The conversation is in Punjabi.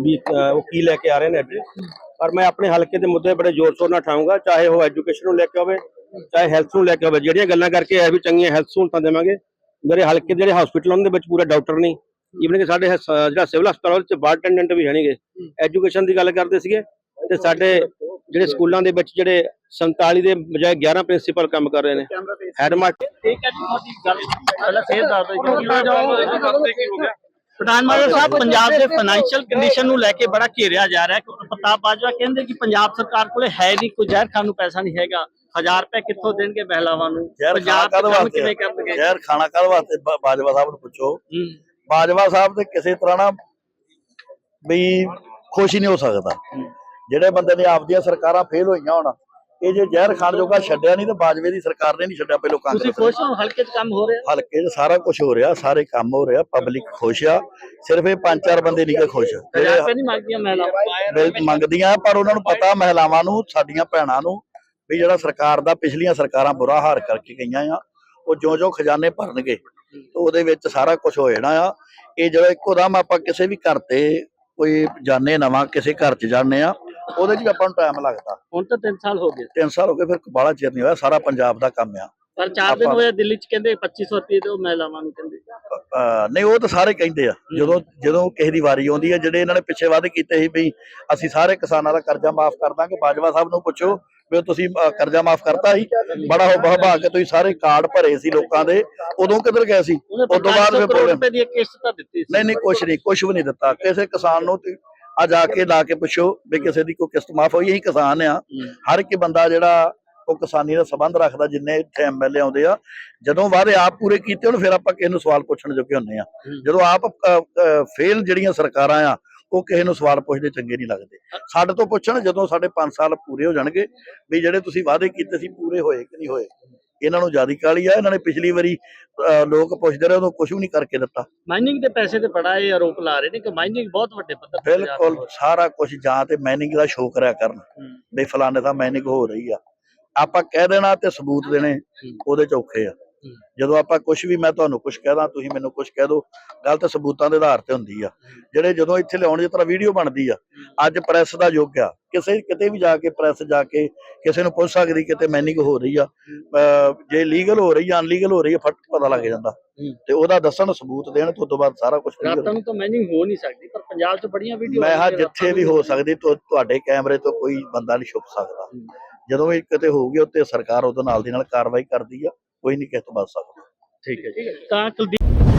ਵੀ ਉਹ ਕੀ ਲੈ ਕੇ ਆ ਰਹੇ ਨੇ ਅੱਜ ਪਰ ਮੈਂ ਆਪਣੇ ਹਲਕੇ ਦੇ ਮੁੱਦੇ ਬੜੇ ਜ਼ੋਰ ਸ਼ੋਰ ਨਾਲ ਉਠਾਊਂਗਾ ਚਾਹੇ ਉਹ ਐਜੂਕੇਸ਼ਨ ਨੂੰ ਲੈ ਕੇ ਹੋਵੇ ਚਾਹੇ ਹੈਲਥ ਨੂੰ ਲੈ ਕੇ ਹੋਵੇ ਜਿਹੜੀਆਂ ਗੱਲਾਂ ਕਰਕੇ ਇਹ ਵੀ ਚੰਗੀਆਂ ਹੈਲਥ ਸਹੂਲਤਾਂ ਦੇਵਾਂਗੇ ਮੇਰੇ ਹਲਕੇ ਦੇ ਜਿਹੜੇ ਹਸਪੀਟਲ ਉਹਨਾਂ ਦੇ ਵਿੱਚ ਪੂਰੇ ਡਾਕਟਰ ਨਹੀਂ ਈਵਨ ਕਿ ਸਾਡੇ ਜਿਹੜਾ ਸਿਵਲ ਹਸਪਤਾਲ ਉਹਦੇ ਚ ਬਾਰ ਅਟੈਂਡੈਂਟ ਵੀ ਹੈ ਨਹੀਂਗੇ ਐਜੂਕੇਸ਼ਨ ਦੀ ਗੱਲ ਕਰਦੇ ਸੀਗੇ ਤੇ ਸਾਡੇ ਜਿਹੜੇ ਸਕੂਲਾਂ ਦੇ ਵਿੱਚ ਜਿਹੜੇ 47 ਦੇ ਬਜਾਏ 11 ਪ੍ਰਿੰਸੀਪਲ ਕੰਮ ਕਰ ਰਹੇ ਨੇ ਹੈਡਮਾਸਟਰ ਠੀਕ ਹੈ ਜੀ ਤੁਹਾਡੀ ਗੱਲ ਪਹਿਲਾਂ ਫੇਰ ਦੱਸ ਦਿਓ ਕੀ ਹੋ ਗਿਆ ਪ੍ਰਧਾਨ ਮੰਤਰੀ ਸਾਹਿਬ ਪੰਜਾਬ ਦੇ ਫਾਈਨੈਂਸ਼ੀਅਲ ਕੰਡੀਸ਼ਨ ਨੂੰ ਲੈ ਕੇ ਬੜਾ ਘੇਰਿਆ ਜਾ ਰਿਹਾ ਹੈ ਪ੍ਰਤਾਪ ਬਾਜਵਾ ਕਹਿੰਦੇ ਕਿ ਪੰਜਾਬ ਸਰਕਾਰ ਕੋਲੇ ਹੈ ਨਹੀਂ ਕੋਈ ਜ਼ਹਿਰ ਖਾਣ ਨੂੰ ਪੈਸਾ ਨਹੀਂ ਹੈਗਾ। 1000 ਰੁਪਏ ਕਿੱਥੋਂ ਦੇਣਗੇ ਮਹਿਲਾਵਾਂ ਨੂੰ? ਪੰਜਾਬ ਕੰਮ ਵਾਸਤੇ? ਕਿਵੇਂ ਕਰਨਗੇ? ਯਾਰ ਖਾਣਾ ਕਾਹਦੇ ਵਾਸਤੇ? ਬਾਜਵਾ ਸਾਹਿਬ ਨੂੰ ਪੁੱਛੋ। ਬਾਜਵਾ ਸਾਹਿਬ ਤੇ ਕਿਸੇ ਤਰ੍ਹਾਂ ਨਾ ਵੀ ਖੁਸ਼ ਹੀ ਨਹੀਂ ਹੋ ਸਕਦਾ। ਜਿਹੜੇ ਬੰਦੇ ਨੇ ਆਪਦੀਆਂ ਸਰਕਾਰਾਂ ਫੇਲ ਹੋਈਆਂ ਹੁਣ ਇਹ ਜੇ ਜ਼ਹਿਰ ਖਾਣ ਜੋਗਾ ਛੱਡਿਆ ਨਹੀਂ ਤੇ ਬਾਜਵੇ ਦੀ ਸਰਕਾਰ ਨੇ ਨਹੀਂ ਛੱਡਿਆ ਪਹਿਲੋਂ ਤੁਸੀਂ ਕਾਂਗਰਸ ਖੁਸ਼ ਹੋ? ਹਲਕੇ 'ਚ ਕੰਮ ਹੋ ਰਿਹਾ? ਹਲਕੇ 'ਚ ਸਾਰਾ ਕੁਝ ਹੋ ਰਿਹਾ ਸਾਰੇ ਕੰਮ ਹੋ ਰਿਹਾ ਪਬਲਿਕ ਖੁਸ਼ ਆ। ਸਿਰਫ ਇਹ ਪੰਜ ਚਾਰ ਬੰਦੇ ਨਹੀਂ ਖੁਸ਼। 1000 ਜਿਹੜੇ ਮੰਗਦੀਆਂ ਮਹਿਲਾਵਾਂ। ਮੰਗਦੀਆਂ ਪਰ ਉਹਨਾਂ ਨੂੰ ਪਤਾ ਮਹਿਲਾਵਾਂ ਨੂੰ ਸਾਡੀਆਂ ਭੈਣਾਂ ਨੂੰ ਵੀ ਜਿਹੜਾ ਸਰਕਾਰ ਦਾ ਪਿਛਲੀਆਂ ਸਰਕਾਰਾਂ ਬੁਰਾ ਹਾਰ ਕਰਕੇ ਗਈਆਂ ਆ ਉਹ ਜਿਉਂ-ਜਿਉਂ ਖਜ਼ਾਨੇ ਭਰਨਗੇ ਉਹਦੇ ਵਿੱਚ ਸਾਰਾ ਕੁਝ ਹੋ ਜਾਣਾ ਆ। ਇਹ ਜਦੋਂ ਇੱਕੋ ਦਮ ਆਪਾਂ ਕਿਸੇ ਵੀ ਘਰ ਤੇ ਕੋਈ ਜਾਣੇ ਨਵਾਂ ਕਿਸੇ ਘਰ 'ਚ ਜਾਣੇ ਆ ਉਹਦੇ 'ਚ ਵੀ ਆਪਾਂ ਨੂੰ ਟਾਈਮ ਲੱਗਦਾ। ਹੁਣ ਤਾਂ 3 ਸਾਲ ਹੋ ਗਏ। 3 ਸਾਲ ਹੋ ਗਏ ਫਿਰ ਬਾਹਲਾ ਚਿਰ ਨਹੀਂ ਹੋਇਆ ਸਾਰਾ ਪੰਜਾਬ ਦਾ ਕੰਮ ਆ। ਪਰ 4 ਦਿਨ ਹੋਏ ਦਿੱਲੀ 'ਚ ਕਹਿੰਦੇ 2500 ਰੁਪਏ ਦਿਓ ਮਹਿਲਾਵਾਂ ਨੂੰ ਕਹਿੰਦੇ। ਅਹ ਨਹੀਂ ਉਹ ਤਾਂ ਸਾਰੇ ਕਹਿੰਦੇ ਆ ਜਦੋਂ ਜਦੋਂ ਕਿਸੇ ਦੀ ਵਾਰੀ ਆਉਂਦੀ ਹੈ ਜਿਹੜੇ ਇਹਨਾਂ ਨੇ ਪਿੱਛੇ ਵਾਅਦੇ ਕੀਤੇ ਸੀ ਵੀ ਅਸੀਂ ਸਾਰੇ ਕਿਸਾਨਾਂ ਦਾ ਕਰਜ਼ਾ ਮਾਫ ਕਰ ਦਾਂਗੇ ਬਾਜਵਾ ਸਾਹਿਬ ਨੂੰ ਪੁੱਛੋ ਵੀ ਉਹ ਤੁਸੀਂ ਕਰਜ਼ਾ ਮਾਫ ਕਰਤਾ ਸੀ। ਬੜਾ ਹੋ ਬਹਾ ਕੇ ਤੁਸੀਂ ਸਾਰੇ ਕਾਰਡ ਭਰੇ ਸੀ ਲੋਕਾਂ ਦੇ ਉਦੋਂ ਕਿੱਧਰ ਗਏ ਸੀ? ਤੋਂ ਬਾਅਦ 500 ਫਿਰ ਪ੍ਰੋਬਲਮ ਰੁਪਏ ਦੀ ਇੱਕ ਕਿਸ਼ਤ ਤਾਂ ਦਿੱਤੀ ਸੀ। ਨਹੀਂ ਨਹੀਂ ਕੁਛ ਨਹੀਂ ਕੁਛ ਵੀ ਨਹੀਂ ਦਿੱਤਾ। ਕਿਸੇ ਕਿਸਾਨ ਨੂੰ ਤੇ ਆ ਜਾ ਕੇ ਲਾ ਕੇ ਪੁੱਛੋ ਵੀ ਕਿਸੇ ਦੀ ਕੋਈ ਕਿਸ਼ਤ ਮਾਫ ਹੋਈ ਇਹੀ ਕਿਸਾਨ ਆ। ਹਰ ਇੱਕ ਬੰਦਾ ਜਿਹੜਾ ਉਹ ਕਿਸਾਨੀ ਦਾ ਸੰਬੰਧ ਰੱਖਦਾ ਜਿੰਨੇ ਇੱਥੇ ਐਮਐਲਏ ਆਉਂਦੇ ਆ ਜਦੋਂ ਵਾਅਦੇ ਆਪ ਪੂਰੇ ਕੀਤੇ ਹੁਣ ਫਿਰ ਆਪਾਂ ਕਿਸੇ ਨੂੰ ਸਵਾਲ ਪੁੱਛਣ ਜੋਗੇ ਹੁੰਨੇ ਆ। ਜਦੋਂ ਆਪ ਫੇਲ ਜਿਹੜੀਆਂ ਸਰਕਾਰਾਂ ਆ ਉਹ ਕਿਸੇ ਨੂੰ ਸਵਾਲ ਪੁੱਛਦੇ ਚੰਗੇ ਨਹੀਂ ਲੱਗਦੇ ਸਾਡੇ ਤੋਂ ਪੁੱਛਣ ਜਦੋਂ ਸਾਡੇ 5 ਸਾਲ ਪੂਰੇ ਹੋ ਜਾਣਗੇ ਵੀ ਜਿਹੜੇ ਤੁਸੀਂ ਵਾਅਦੇ ਕੀਤੇ ਸੀ ਪੂਰੇ ਹੋਏ ਕਿ ਨਹੀਂ ਹੋਏ ਇਹਨਾਂ ਨੂੰ ਜਿਆਦੀ ਕਾਲੀ ਆ ਇਹਨਾਂ ਨੇ ਪਿਛਲੀ ਵਾਰੀ ਲੋਕ ਪੁੱਛਦੇ ਰਹੇ ਉਦੋਂ ਕੁਝ ਵੀ ਨਹੀਂ ਕਰਕੇ ਦਿੱਤਾ। ਮਾਈਨਿੰਗ ਦੇ ਪੈਸੇ ਤੇ ਬੜਾ ਇਹ ਆਰੋਪ ਲਾ ਰਹੇ ਨੇ ਕਿ ਮਾਈਨਿੰਗ ਬਹੁਤ ਵੱਡੇ ਪੱਧਰ ਤੇ ਬਿਲਕੁਲ ਸਾਰਾ ਕੁਝ ਜਾਂ ਤੇ ਮਾਈਨਿੰਗ ਦਾ ਸ਼ੋਅ ਕਰਿਆ ਕਰਨ। ਵੀ ਫਲਾਣੇ ਦਾ ਮਾਈਨਿੰਗ ਹੋ ਰਹੀ ਆ। ਆਪਾਂ ਕਹਿ ਦੇਣਾ ਤੇ ਸਬੂਤ ਦੇਣੇ ਉਹਦੇ ਚ ਔਖੇ ਆ। ਜਦੋਂ ਆਪਾਂ ਕੁਝ ਵੀ ਮੈਂ ਤੁਹਾਨੂੰ ਕੁਝ ਕਹਿਦਾ ਤੁਸੀਂ ਮੈਨੂੰ ਕੁਝ ਕਹਿ ਦਿਓ ਗੱਲ ਤਾਂ ਸਬੂਤਾਂ ਦੇ ਆਧਾਰ ਤੇ ਹੁੰਦੀ ਆ। ਜਿਹੜੇ ਜਦੋਂ ਇੱਥੇ ਲਿਆਉਣ ਜਿਸ ਤਰ੍ਹਾਂ ਵੀਡੀਓ ਬਣਦੀ ਆ ਅੱਜ ਪ੍ਰੈਸ ਦਾ ਯੁੱਗ ਆ। ਕਿਸੇ ਕਿਤੇ ਵੀ ਜਾ ਕੇ ਪ੍ਰੈਸ ਜਾ ਕੇ ਕਿਸੇ ਨੂੰ ਪੁੱਛ ਸਕਦੀ ਕਿਤੇ ਮਾਈਨਿੰਗ ਹੋ ਰਹੀ ਆ ਜੇ ਲੀਗਲ ਹੋ ਰਹੀ ਆ ਅਨਲੀਗਲ ਹੋ ਰਹੀ ਆ ਫਟ ਪਤਾ ਲੱਗ ਜਾਂਦਾ। ਤੇ ਉਹਦਾ ਦੱਸਣ ਸਬੂਤ ਦੇਣ ਤੋਂ ਤੋਂ ਬਾਅਦ ਸਾਰਾ ਕੁਝ ਰਾਤਾਂ ਨੂੰ ਤਾਂ ਮਾਈਨਿੰਗ ਹੋ ਨਹੀਂ ਸਕਦੀ ਪਰ ਪੰਜਾਬ 'ਚ ਬੜੀਆਂ ਵੀਡੀਓ ਮੈਂ ਹਾਂ ਜਿੱਥੇ ਵੀ ਹੋ ਸਕਦੀ ਤੁਹਾਡੇ ਕੈਮਰੇ ਤੋਂ ਕੋਈ ਬੰਦਾ ਨਹੀਂ ਛੁਪ ਸਕਦਾ। ਜਦੋਂ ਵੀ ਕਿਤੇ ਹੋਊਗੀ ਉੱਤੇ ਸਰਕਾਰ ਉਹਦੇ ਨਾਲ ਦੀ ਨਾਲ ਕਾਰਵਾਈ ਕਰਦੀ ਆ ਕੋਈ ਨਹੀਂ ਕਿਸੇ ਤੋਂ ਬਚ ਸਕਦਾ। ਠੀਕ ਹੈ ਜੀ। ਤਾਂ ਕੁਲਦੀਪ